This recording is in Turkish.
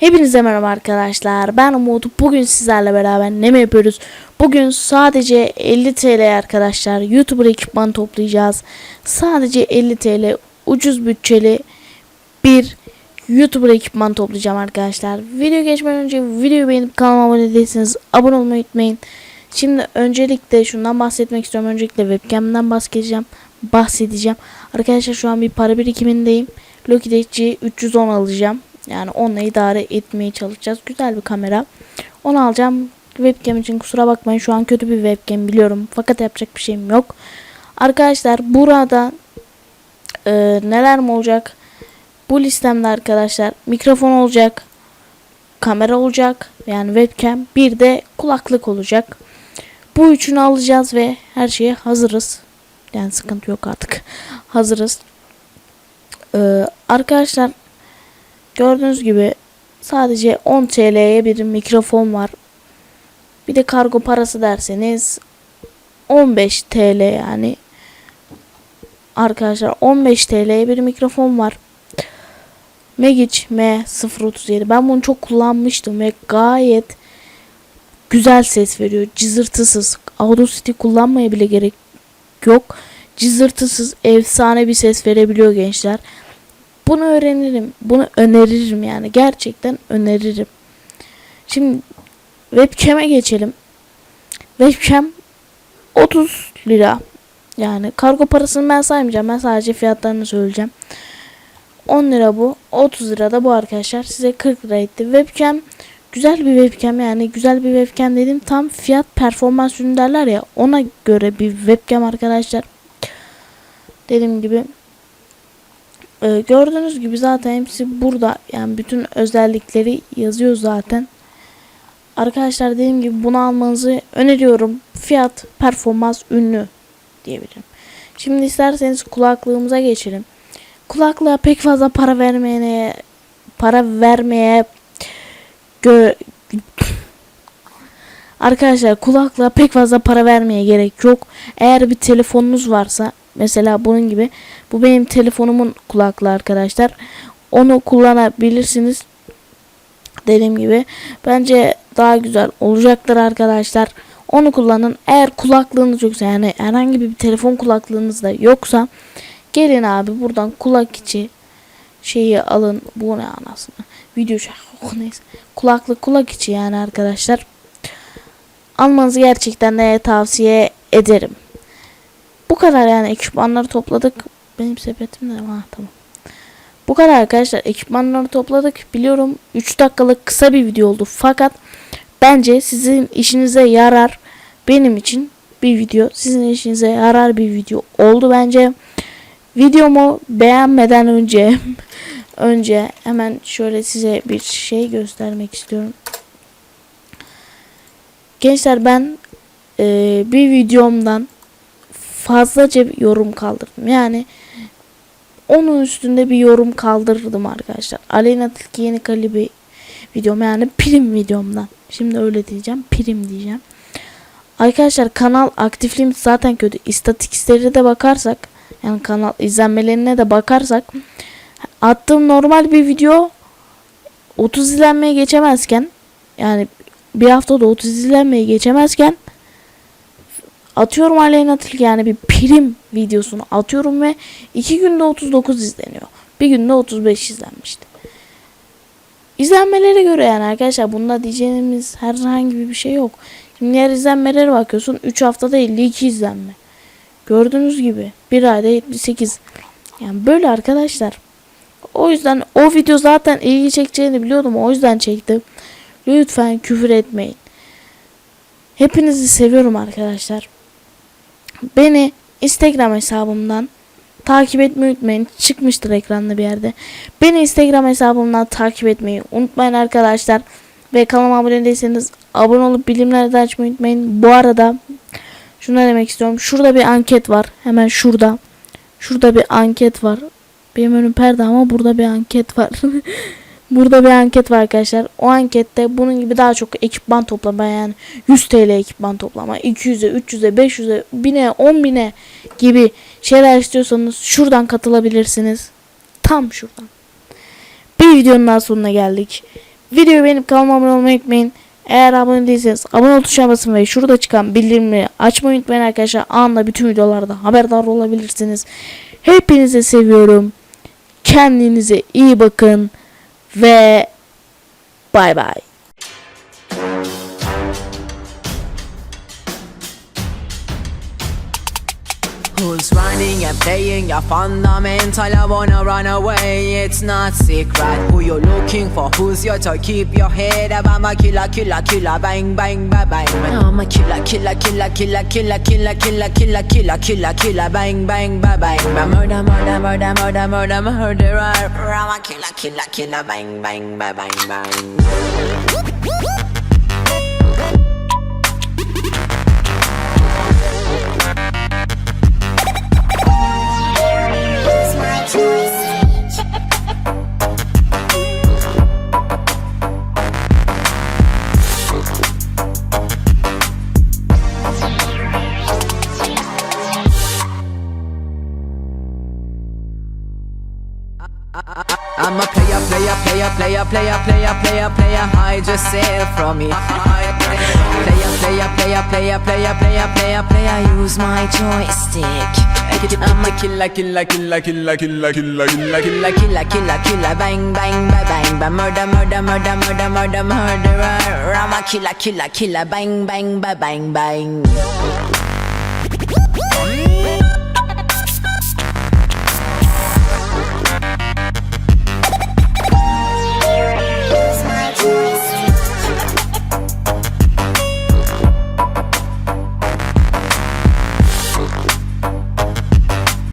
Hepinize merhaba arkadaşlar. Ben Umut. Bugün sizlerle beraber ne mi yapıyoruz? Bugün sadece 50 TL arkadaşlar. YouTuber ekipman toplayacağız. Sadece 50 TL ucuz bütçeli bir YouTuber ekipman toplayacağım arkadaşlar. Video geçmeden önce videoyu beğenip kanalıma abone değilseniz abone olmayı unutmayın. Şimdi öncelikle şundan bahsetmek istiyorum. Öncelikle webcam'den bahsedeceğim. Bahsedeceğim. Arkadaşlar şu an bir para birikimindeyim. Logitech 310 alacağım. Yani onunla idare etmeye çalışacağız. Güzel bir kamera. Onu alacağım. Webcam için kusura bakmayın. Şu an kötü bir webcam biliyorum. Fakat yapacak bir şeyim yok. Arkadaşlar burada e, neler mi olacak? Bu listemde arkadaşlar mikrofon olacak. Kamera olacak. Yani webcam. Bir de kulaklık olacak. Bu üçünü alacağız ve her şeye hazırız. Yani sıkıntı yok artık. hazırız. Ee, arkadaşlar gördüğünüz gibi sadece 10 TL'ye bir mikrofon var. Bir de kargo parası derseniz 15 TL yani. Arkadaşlar 15 TL'ye bir mikrofon var. Megic M037. Ben bunu çok kullanmıştım ve gayet güzel ses veriyor. Cızırtısız. Audacity kullanmaya bile gerek yok. Cızırtısız efsane bir ses verebiliyor gençler. Bunu öğrenirim. Bunu öneririm yani. Gerçekten öneririm. Şimdi webcam'e geçelim. Webcam 30 lira. Yani kargo parasını ben saymayacağım. Ben sadece fiyatlarını söyleyeceğim. 10 lira bu. 30 lira da bu arkadaşlar. Size 40 lira etti. Webcam güzel bir webcam yani güzel bir webcam dedim tam fiyat performans ürünü derler ya ona göre bir webcam arkadaşlar dediğim gibi ee, gördüğünüz gibi zaten hepsi burada. Yani bütün özellikleri yazıyor zaten. Arkadaşlar dediğim gibi bunu almanızı öneriyorum. Fiyat performans ünlü diyebilirim. Şimdi isterseniz kulaklığımıza geçelim. Kulaklığa pek fazla para vermeyene para vermeye gö Arkadaşlar kulaklığa pek fazla para vermeye gerek yok. Eğer bir telefonunuz varsa mesela bunun gibi bu benim telefonumun kulaklığı arkadaşlar. Onu kullanabilirsiniz. Dediğim gibi bence daha güzel olacaktır arkadaşlar. Onu kullanın. Eğer kulaklığınız yoksa yani herhangi bir telefon kulaklığınız da yoksa gelin abi buradan kulak içi şeyi alın. Bu ne anasını. Video oh, neyse. Kulaklık kulak içi yani arkadaşlar. Almanızı gerçekten de tavsiye ederim. Bu kadar yani ekipmanları topladık. Benim sepetim de ha tamam. Bu kadar arkadaşlar ekipmanları topladık. Biliyorum 3 dakikalık kısa bir video oldu. Fakat bence sizin işinize yarar. Benim için bir video sizin işinize yarar bir video oldu bence. Videomu beğenmeden önce önce hemen şöyle size bir şey göstermek istiyorum. Gençler ben e, bir videomdan fazlaca bir yorum kaldırdım. Yani onun üstünde bir yorum kaldırdım arkadaşlar. Aleyna Tilki yeni kalibi videom yani prim videomdan. Şimdi öyle diyeceğim. Prim diyeceğim. Arkadaşlar kanal aktifliğimiz zaten kötü. İstatistiklere de bakarsak yani kanal izlenmelerine de bakarsak attığım normal bir video 30 izlenmeye geçemezken yani bir haftada 30 izlenmeye geçemezken atıyorum Aleyna Tilki yani bir prim videosunu atıyorum ve 2 günde 39 izleniyor. Bir günde 35 izlenmişti. İzlenmelere göre yani arkadaşlar bunda diyeceğimiz herhangi bir şey yok. Şimdi diğer izlenmelere bakıyorsun 3 haftada 52 izlenme. Gördüğünüz gibi bir ayda 78. Yani böyle arkadaşlar. O yüzden o video zaten ilgi çekeceğini biliyordum. O yüzden çektim. Lütfen küfür etmeyin. Hepinizi seviyorum arkadaşlar. Beni Instagram hesabımdan takip etmeyi unutmayın. Çıkmıştır ekranda bir yerde. Beni Instagram hesabımdan takip etmeyi unutmayın arkadaşlar. Ve kanalıma abone değilseniz abone olup bilimleri açmayı unutmayın. Bu arada şunu demek istiyorum. Şurada bir anket var. Hemen şurada. Şurada bir anket var. Benim önüm perde ama burada bir anket var. burada bir anket var arkadaşlar. O ankette bunun gibi daha çok ekipman toplama yani 100 TL ekipman toplama, 200'e, 300'e, 500'e, 1000'e, 10.000'e gibi şeyler istiyorsanız şuradan katılabilirsiniz. Tam şuradan. Bir videonun daha sonuna geldik. Videoyu beğenip kanalıma abone olmayı unutmayın. Eğer abone değilseniz abone ol tuşuna basın ve şurada çıkan bildirimleri açmayı unutmayın arkadaşlar. Anında bütün videolarda haberdar olabilirsiniz. Hepinizi seviyorum. Kendinize iyi bakın ve bay bay. Who's running and playing your fundamental? I wanna run away, it's not secret. Who you looking for? Who's your to keep your head up? I'm a killer, killer, killer, bang, bang, bang, bang. I'm a killer, killer, killer, killer, killer, killer, killer, killer, killer, killer, killer, bang, bang, bang, bang. Murder, murder, murder, murder, murder, murderer. I'm a killer, killer, killer, bang, bang, bang, bang, bang. Player. Hide yourself from me. Player, player, player, player, player, player, player, player. Use my joystick. I'm a killer, killer, killer, killer, killer, killer, killer, killer, killer, killer, killer. Bang, bang, bang, bang, bang. Murder, murder, murder, murder, murder, murderer. I'm a killer, killer, killer. Bang, bang, bang, bang, bang.